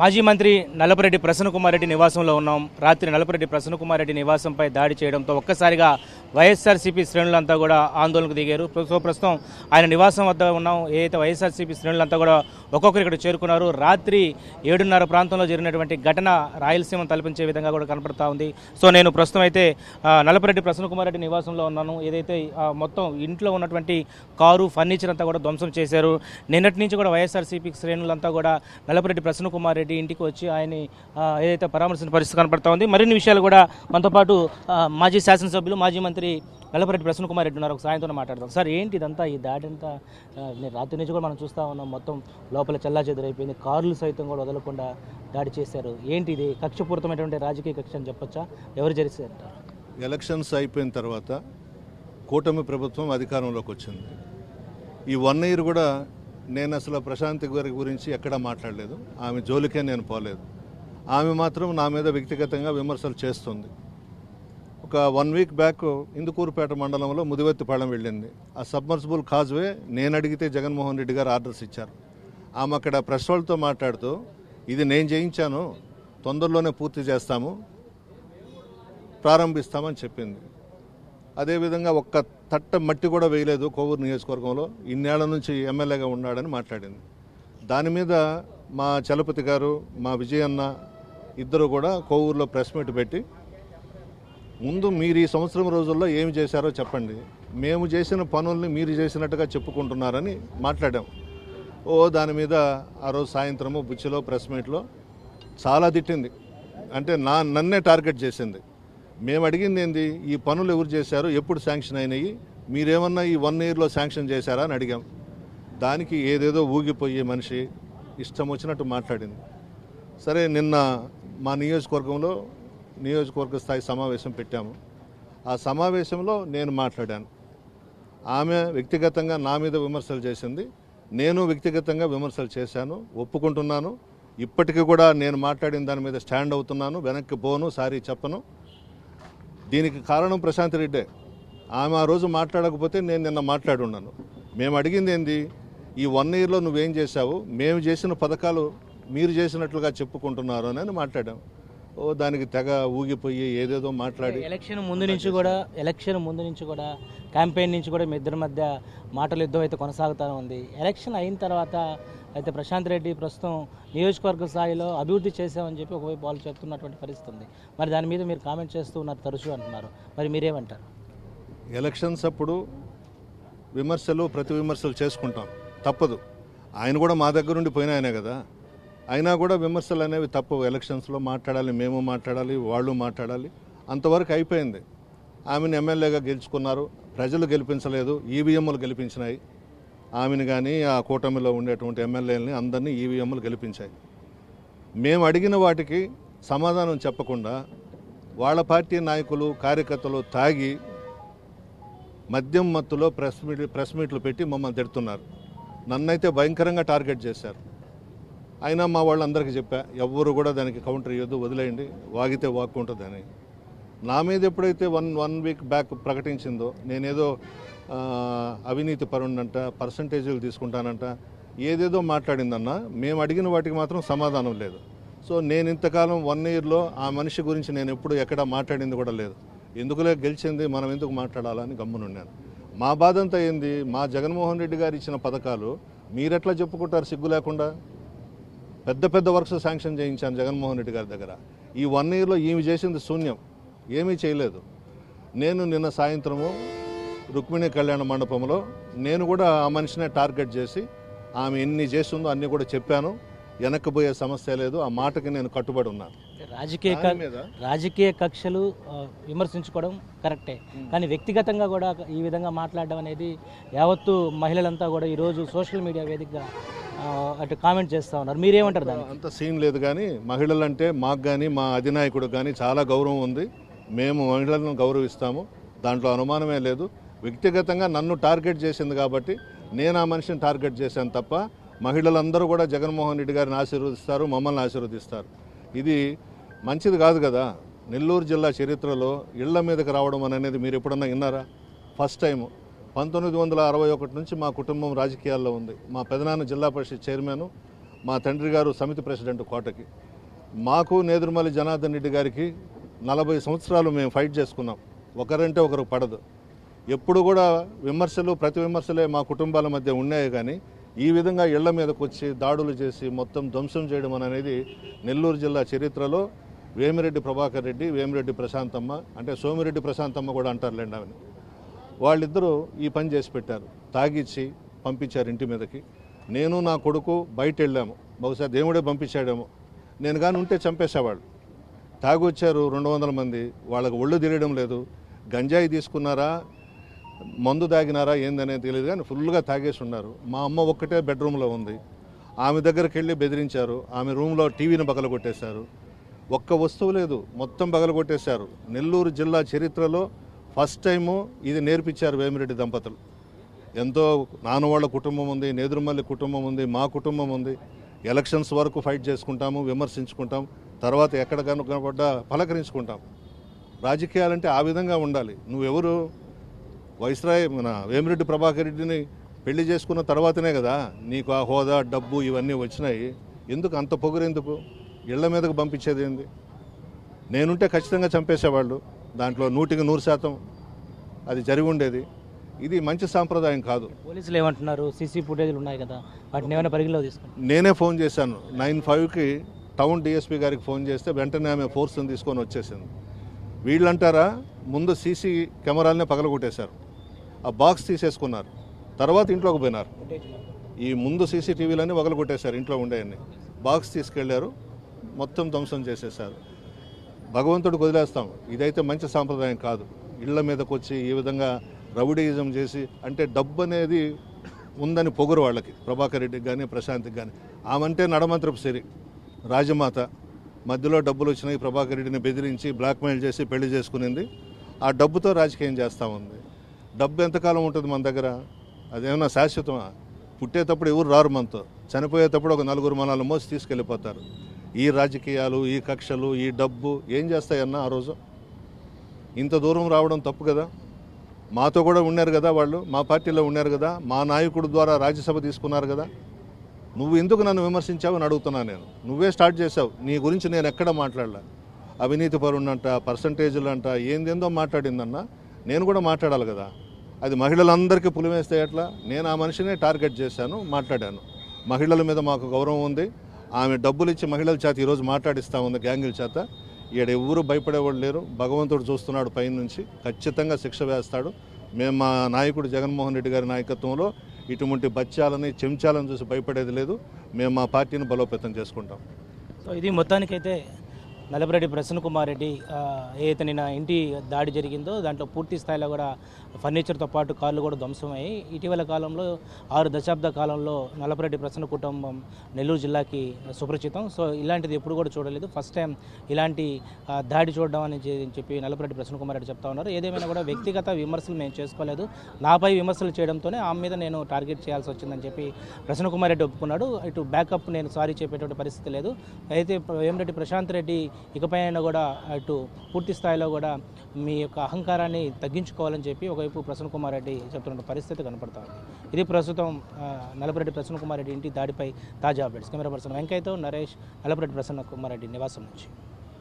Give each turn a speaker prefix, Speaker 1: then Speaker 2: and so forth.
Speaker 1: మాజీ మంత్రి నల్లపరెడ్డి ప్రసన్నకుమార్ రెడ్డి నివాసంలో ఉన్నాం. రాత్రి నల్లపరెడ్డి ప్రసన్నకుమార్ రెడ్డి నివాసంపై దాడి చేయడంతో ఒక్కసారిగా వైఎస్ఆర్సీపీ శ్రేణులంతా కూడా ఆందోళనకు దిగారు. సో ప్రస్తుతం ఆయన నివాసం వద్ద ఉన్నాం. ఏదైతే వైఎస్ఆర్సీపీ శ్రేణులంతా కూడా ఒక్కొక్కరు ఇక్కడ చేరుకున్నారు. రాత్రి ఏడున్నర ప్రాంతంలో జరిగినటువంటి ఘటన రాయలసీమ తలపించే విధంగా కూడా కనపడతా ఉంది. సో నేను ప్రస్తుతం అయితే నలపరెడ్డి నల్లపరెడ్డి రెడ్డి నివాసంలో ఉన్నాను. ఏదైతే మొత్తం ఇంట్లో ఉన్నటువంటి కారు ఫర్నిచర్ అంతా కూడా ధ్వంసం చేశారు. నిన్నటి నుంచి కూడా వైఎస్ఆర్సీపీ శ్రేణులంతా కూడా నలపరెడ్డి ప్రసన్నకుమార్ రెడ్డి ఇంటికి వచ్చి ఆయన ఏదైతే పరామర్శించిన పరిస్థితి కనపడతా ఉంది. మరిన్ని విషయాలు కూడా మనతో పాటు మాజీ శాసనసభ్యులు మాజీ మంత్రి నల్లపరెడ్డి ప్రసన్నకుమార్ రెడ్డి ఉన్నారు. ఒక సాయంత్రం మాట్లాడదాం. సార్ ఏంటి ఇదంతా? ఈ దాడి అంతా నేను రాత్రి నుంచి కూడా మనం చూస్తా ఉన్నాం. మొత్తం లోపల చల్లాచెదురైపోయింది. కార్లు సైతం కూడా వదలకుండా దాడి చేశారు. ఏంటి ఇది? కక్షపూరితమైనటువంటి రాజకీయ కక్ష అని చెప్పొచ్చా? ఎవరు జరిసారు
Speaker 2: ఎలక్షన్స్ అయిపోయిన తర్వాత కూటమి ప్రభుత్వం అధికారంలోకి వచ్చింది. ఈ వన్ ఇయర్ కూడా నేను అసలు ప్రశాంతి గారి గురించి ఎక్కడా మాట్లాడలేదు. ఆమె జోలికే నేను పోలేదు. ఆమె మాత్రం నా మీద వ్యక్తిగతంగా విమర్శలు చేస్తుంది. ఒక వన్ వీక్ బ్యాక్ ఇందుకూరుపేట మండలంలో ముదివెత్తిపాళెం వెళ్ళింది. ఆ సబ్మర్సిబుల్ కాజ్వే నేను అడిగితే జగన్మోహన్ రెడ్డి గారు ఆర్డర్స్ ఇచ్చారు. ఆమె అక్కడ ప్రెస్ వాళ్ళతో మాట్లాడుతూ ఇది నేను చేయించాను తొందరలోనే పూర్తి చేస్తాము ప్రారంభిస్తామని చెప్పింది. అదేవిధంగా ఒక్క తట్ట మట్టి కూడా వేయలేదు కోవూరు నియోజకవర్గంలో. ఇన్నేళ్ళ నుంచి ఎమ్మెల్యేగా ఉన్నాడని మాట్లాడింది. దాని మీద మా చలపతి గారు మా విజయన్న ఇద్దరు కూడా కోవూరులో ప్రెస్ మీట్ పెట్టి ముందు మీరు ఈ సంవత్సరం రోజుల్లో ఏమి చేశారో చెప్పండి. మేము చేసిన పనుల్ని మీరు చేసినట్టుగా చెప్పుకుంటున్నారని మాట్లాడాం. ఓ దాని మీద ఆ రోజు సాయంత్రము బుచ్చిలో ప్రెస్ మీట్లో చాలా తిట్టింది. అంటే నా నన్నే టార్గెట్ చేసింది. మేము అడిగింది ఏంది? ఈ పనులు ఎవరు చేశారు? ఎప్పుడు శాంక్షన్ అయినాయి? మీరేమన్నా ఈ వన్ ఇయర్లో శాంక్షన్ చేశారా అని అడిగాం. దానికి ఏదేదో ఊగిపోయే మనిషి ఇష్టం వచ్చినట్టు మాట్లాడింది. సరే నిన్న మా నియోజకవర్గంలో నియోజకవర్గ స్థాయి సమావేశం పెట్టాము. ఆ సమావేశంలో నేను మాట్లాడాను. ఆమె వ్యక్తిగతంగా నా మీద విమర్శలు చేసింది. నేను వ్యక్తిగతంగా విమర్శలు చేశాను ఒప్పుకుంటున్నాను. ఇప్పటికీ కూడా నేను మాట్లాడిన దాని మీద స్టాండ్ అవుతున్నాను వెనక్కి పోను సారీ చెప్పను. దీనికి కారణం ప్రశాంత్ రెడ్డే. ఆమె ఆ రోజు మాట్లాడకపోతే నేను నిన్న మాట్లాడి ఉన్నాను. మేము అడిగింది ఏంది? ఈ వన్ ఇయర్లో నువ్వేం చేశావు? మేము చేసిన పథకాలు మీరు చేసినట్లుగా చెప్పుకుంటున్నారు అని మాట్లాడాము. ఓ దానికి తెగ ఊగిపోయి ఏదేదో మాట్లాడి
Speaker 1: ఎలక్షన్ ముందు నుంచి కూడా ఎలక్షన్ ముందు నుంచి కూడా క్యాంపెయిన్ నుంచి కూడా మీ ఇద్దరి మధ్య మాటల యుద్ధం అయితే కొనసాగుతూనే ఉంది. ఎలక్షన్ అయిన తర్వాత అయితే ప్రశాంత్ రెడ్డి ప్రస్తుతం నియోజకవర్గ స్థాయిలో అభివృద్ధి చేశామని చెప్పి ఒకవైపు వాళ్ళు చెప్తున్నటువంటి పరిస్థితి ఉంది. మరి దాని మీద మీరు కామెంట్ చేస్తూ ఉన్నారు తరచూ అంటున్నారు. మరి మీరేమంటారు?
Speaker 2: ఎలక్షన్స్ అప్పుడు విమర్శలు ప్రతి విమర్శలు చేసుకుంటాం. తప్పదు. ఆయన కూడా మా దగ్గర నుండి పోయిన ఆయనే కదా. అయినా కూడా విమర్శలు అనేవి తప్పు ఎలక్షన్స్లో మాట్లాడాలి మేము మాట్లాడాలి వాళ్ళు మాట్లాడాలి. అంతవరకు అయిపోయింది. ఆమెను ఎమ్మెల్యేగా గెలుచుకున్నారు. ప్రజలు గెలిపించలేదు ఈవీఎంలు గెలిపించినాయి. ఆమెను కానీ ఆ కూటమిలో ఉండేటువంటి ఎమ్మెల్యేలని అందరినీ ఈవీఎంలు గెలిపించాయి. మేము అడిగిన వాటికి సమాధానం చెప్పకుండా వాళ్ళ పార్టీ నాయకులు కార్యకర్తలు తాగి మద్యం మత్తులో ప్రెస్ మీట్ ప్రెస్ మీట్లు పెట్టి మమ్మల్ని తిడుతున్నారు. నన్నైతే భయంకరంగా టార్గెట్ చేశారు. అయినా మా వాళ్ళందరికీ చెప్పా ఎవ్వరు కూడా దానికి కౌంటర్ ఇవ్వద్దు వదిలేయండి వాగితే వాక్కుంటుందని నా మీద ఎప్పుడైతే వన్ వన్ వీక్ బ్యాక్ ప్రకటించిందో నేనేదో అవినీతి పరుణ్ణంట పర్సంటేజీలు తీసుకుంటానంట ఏదేదో మాట్లాడిందన్న మేము అడిగిన వాటికి మాత్రం సమాధానం లేదు. సో నేను ఇంతకాలం వన్ ఇయర్లో ఆ మనిషి గురించి నేను ఎప్పుడు ఎక్కడ మాట్లాడింది కూడా లేదు. ఎందుకులే గెలిచింది మనం ఎందుకు మాట్లాడాలని గమ్మునున్నాను. మా బాధంతా ఏంది మా జగన్మోహన్ రెడ్డి గారు ఇచ్చిన పథకాలు మీరెట్లా చెప్పుకుంటారు సిగ్గు లేకుండా? పెద్ద పెద్ద వర్క్స్ శాంక్షన్ చేయించాను జగన్మోహన్ రెడ్డి గారి దగ్గర. ఈ వన్ ఇయర్లో ఈమె చేసింది శూన్యం. ఏమీ చేయలేదు. నేను నిన్న సాయంత్రము రుక్మిణి కళ్యాణ మండపంలో నేను కూడా ఆ మనిషినే టార్గెట్ చేసి ఆమె ఎన్ని చేస్తుందో అన్నీ కూడా చెప్పాను. వెనక్కిపోయే సమస్య లేదు. ఆ మాటకి నేను కట్టుబడి ఉన్నాను
Speaker 1: రాజకీయ రాజకీయ కక్షలు విమర్శించుకోవడం కరెక్టే. కానీ వ్యక్తిగతంగా కూడా ఈ విధంగా మాట్లాడడం అనేది యావత్తు మహిళలంతా కూడా ఈరోజు సోషల్ మీడియా వేదికగా అటు కామెంట్ చేస్తూ ఉన్నారు. మీరేమంటారు దాన్ని
Speaker 2: అంత సీన్ లేదు కానీ మహిళలంటే మాకు కానీ మా అధినాయకుడు కానీ చాలా గౌరవం ఉంది. మేము మహిళలను గౌరవిస్తాము. దాంట్లో అనుమానమే లేదు. వ్యక్తిగతంగా నన్ను టార్గెట్ చేసింది కాబట్టి నేను ఆ మనిషిని టార్గెట్ చేశాను తప్ప మహిళలందరూ కూడా జగన్మోహన్ రెడ్డి గారిని ఆశీర్వదిస్తారు మమ్మల్ని ఆశీర్వదిస్తారు. ఇది మంచిది కాదు కదా. నెల్లూరు జిల్లా చరిత్రలో ఇళ్ళ మీదకి రావడం అనేది మీరు ఎప్పుడన్నా విన్నారా? ఫస్ట్ టైము పంతొమ్మిది వందల అరవై ఒకటి నుంచి మా కుటుంబం రాజకీయాల్లో ఉంది. మా పెదనాన్న జిల్లా పరిషత్ చైర్మన్ మా తండ్రి గారు సమితి ప్రెసిడెంట్ కోటకి. మాకు నేదురుమల్లి జనార్దన్ రెడ్డి గారికి నలభై సంవత్సరాలు మేము ఫైట్ చేసుకున్నాం. ఒకరంటే ఒకరు పడదు. ఎప్పుడు కూడా విమర్శలు ప్రతి విమర్శలే మా కుటుంబాల మధ్య ఉన్నాయి కానీ ఈ విధంగా ఇళ్ళ మీదకు వచ్చి దాడులు చేసి మొత్తం ధ్వంసం చేయడం అనేది నెల్లూరు జిల్లా చరిత్రలో వేమిరెడ్డి ప్రభాకర్ రెడ్డి వేమిరెడ్డి ప్రశాంతమ్మ అంటే సోమిరెడ్డి ప్రశాంతమ్మ కూడా అంటారులేండి ఆమెను. వాళ్ళిద్దరూ ఈ పని చేసి పెట్టారు. తాగిచ్చి పంపించారు ఇంటి మీదకి. నేను నా కొడుకు బయట వెళ్ళాము బహుశా దేవుడే పంపించాడేమో. నేను కానీ ఉంటే చంపేసేవాళ్ళు. తాగొచ్చారు రెండు వందల మంది. వాళ్ళకి ఒళ్ళు తిరగడం లేదు. గంజాయి తీసుకున్నారా? మందు తాగినారా? ఏందనేది తెలియదు కానీ ఫుల్గా తాగేసి ఉన్నారు. మా అమ్మ ఒక్కటే బెడ్రూమ్లో ఉంది. ఆమె దగ్గరికి వెళ్ళి బెదిరించారు. ఆమె రూమ్లో టీవీని పగలగొట్టేశారు ఒక్క వస్తువు లేదు. మొత్తం పగలగొట్టేశారు నెల్లూరు జిల్లా చరిత్రలో ఫస్ట్ టైము ఇది నేర్పించారు వేమిరెడ్డి దంపతులు. ఎంతో నాన్నవాళ్ళ కుటుంబం ఉంది నేదురుమల్లి కుటుంబం ఉంది మా కుటుంబం ఉంది. ఎలక్షన్స్ వరకు ఫైట్ చేసుకుంటాము విమర్శించుకుంటాం. తర్వాత ఎక్కడ కనుకబడ్డా పలకరించుకుంటాం. రాజకీయాలంటే ఆ విధంగా ఉండాలి. నువ్వెవరు? వైస్రాయ్ మన వేమిరెడ్డి ప్రభాకర్ రెడ్డిని పెళ్ళి చేసుకున్న తర్వాతనే కదా నీకు ఆ హోదా డబ్బు ఇవన్నీ వచ్చినాయి. ఎందుకు అంత పొగరెందుకు? ఇళ్ళ మీదకు పంపించేది ఏంది? నేనుంటే ఖచ్చితంగా చంపేసేవాళ్ళు. దాంట్లో నూటికి నూరు శాతం అది జరిగి ఉండేది. ఇది మంచి సాంప్రదాయం కాదు.
Speaker 1: పోలీసులు ఏమంటున్నారు? సీసీ ఫుటేజ్లు ఉన్నాయి కదా వాటిని ఏమైనా పరిగణలో తీసుకుంటారు?
Speaker 2: నేనే ఫోన్ చేశాను. నైన్ ఫైవ్కి టౌన్ డిఎస్పీ గారికి ఫోన్ చేస్తే వెంటనే ఆమె ఫోర్స్ని తీసుకొని వచ్చేసింది. వీళ్ళంటారా? ముందు సీసీ కెమెరాలనే పగలగొట్టేశారు. ఆ బాక్స్ తీసేసుకున్నారు. తర్వాత ఇంట్లోకి పోయినారు. ఈ ముందు సీసీటీవీలన్నీ పగలగొట్టేశారు ఇంట్లో ఉండేవన్నీ బాక్స్ తీసుకెళ్ళారు. మొత్తం ధ్వంసం చేసేశారు. భగవంతుడికి వదిలేస్తాం. ఇదైతే మంచి సాంప్రదాయం కాదు. ఇళ్ళ మీదకి వచ్చి ఈ విధంగా రౌడీయిజం చేసి అంటే డబ్బు అనేది ఉందని పొగురు వాళ్ళకి. ప్రభాకర్ రెడ్డికి కానీ ప్రశాంత్కి కానీ ఆమంటే నడమంత్రపు సిరి. రాజమాత. మధ్యలో డబ్బులు వచ్చినాయి ప్రభాకర్ రెడ్డిని బెదిరించి బ్లాక్మెయిల్ చేసి పెళ్ళి చేసుకునింది. ఆ డబ్బుతో రాజకీయం చేస్తూ ఉంది. డబ్బు ఎంతకాలం ఉంటుంది మన దగ్గర? అదేమన్నా శాశ్వతమా? పుట్టేటప్పుడు ఎవరు రారు మనతో? చనిపోయేటప్పుడు ఒక నలుగురు మనల్ని మోసి తీసుకెళ్ళిపోతారు. ఈ రాజకీయాలు ఈ కక్షలు ఈ డబ్బు ఏం చేస్తాయన్నా ఆ రోజు? ఇంత దూరం రావడం తప్పు కదా? మాతో కూడా ఉన్నారు కదా వాళ్ళు? మా పార్టీలో ఉన్నారు కదా? మా నాయకుడు ద్వారా రాజ్యసభ తీసుకున్నారు కదా? నువ్వు ఎందుకు నన్ను విమర్శించావు అని అడుగుతున్నా నేను. నువ్వే స్టార్ట్ చేసావు నీ గురించి నేను ఎక్కడ మాట్లాడలే? అవినీతి పరుణ్ణంట పర్సంటేజులు అంట ఏందేందో మాట్లాడిందన్నా నేను కూడా మాట్లాడాలి కదా. అది మహిళలందరికీ పులివేస్తే ఎట్లా? నేను ఆ మనిషినే టార్గెట్ చేశాను మాట్లాడాను. మహిళల మీద మాకు గౌరవం ఉంది. ఆమె డబ్బులు ఇచ్చి మహిళల చేత ఈరోజు మాట్లాడిస్తా ఉంది గ్యాంగుల చేత. ఈడ ఎవరు భయపడేవాళ్ళు లేరు. భగవంతుడు చూస్తున్నాడు పైనుంచి. ఖచ్చితంగా శిక్ష వేస్తాడు. మేము మా నాయకుడు జగన్మోహన్ రెడ్డి గారి నాయకత్వంలో ఇటువంటి బచ్చాలని చెంచాలని చూసి భయపడేది లేదు. మేము మా పార్టీని బలోపేతం చేసుకుంటాం.
Speaker 1: సో ఇది మొత్తానికైతే నలభరెడ్డి ప్రసన్న కుమార్ రెడ్డి ఆ, ఏదైతే నిన్న ఇంటి దాడి జరిగిందో దాంట్లో పూర్తి స్థాయిలో కూడా ఫర్నిచర్తో పాటు కార్లు కూడా ధ్వంసమయ్యాయి. ఇటీవల కాలంలో ఆరు దశాబ్ద కాలంలో నలభరెడ్డి ప్రసన్న కుటుంబం నెల్లూరు జిల్లాకి సుపరిచితం. సో ఇలాంటిది ఎప్పుడు కూడా చూడలేదు. ఫస్ట్ టైం ఇలాంటి దాడి చూడడం అని చెప్పి నలభరెడ్డి ప్రసన్న కుమార్ రెడ్డి చెప్తా ఉన్నారు. ఏదేమైనా కూడా వ్యక్తిగత విమర్శలు మేము చేసుకోలేదు. నాపై విమర్శలు చేయడంతోనే ఆమె మీద నేను టార్గెట్ చేయాల్సి వచ్చిందని చెప్పి ప్రసన్న కుమార్ రెడ్డి ఒప్పుకున్నాడు. ఇటు బ్యాకప్ నేను సారీ చెప్పేటువంటి పరిస్థితి లేదు. అయితే వేమిరెడ్డి ప్రశాంత్ రెడ్డి ఇకపై కూడా అటు పూర్తి స్థాయిలో కూడా మీ యొక్క అహంకారాన్ని తగ్గించుకోవాలని చెప్పి ఒకవైపు ప్రసన్న కుమార్ రెడ్డి చెప్తున్న పరిస్థితి కనపడతా ఇది ప్రస్తుతం నలపరెడ్డి ప్రసన్న కుమార్ రెడ్డి ఇంటి దాడిపై తాజా అప్డేట్స్. కెమెరా పర్సన్ వెంకయ్యతో నరేష్ నలపరెడ్డి ప్రసన్న కుమార్ రెడ్డి నివాసం నుంచి.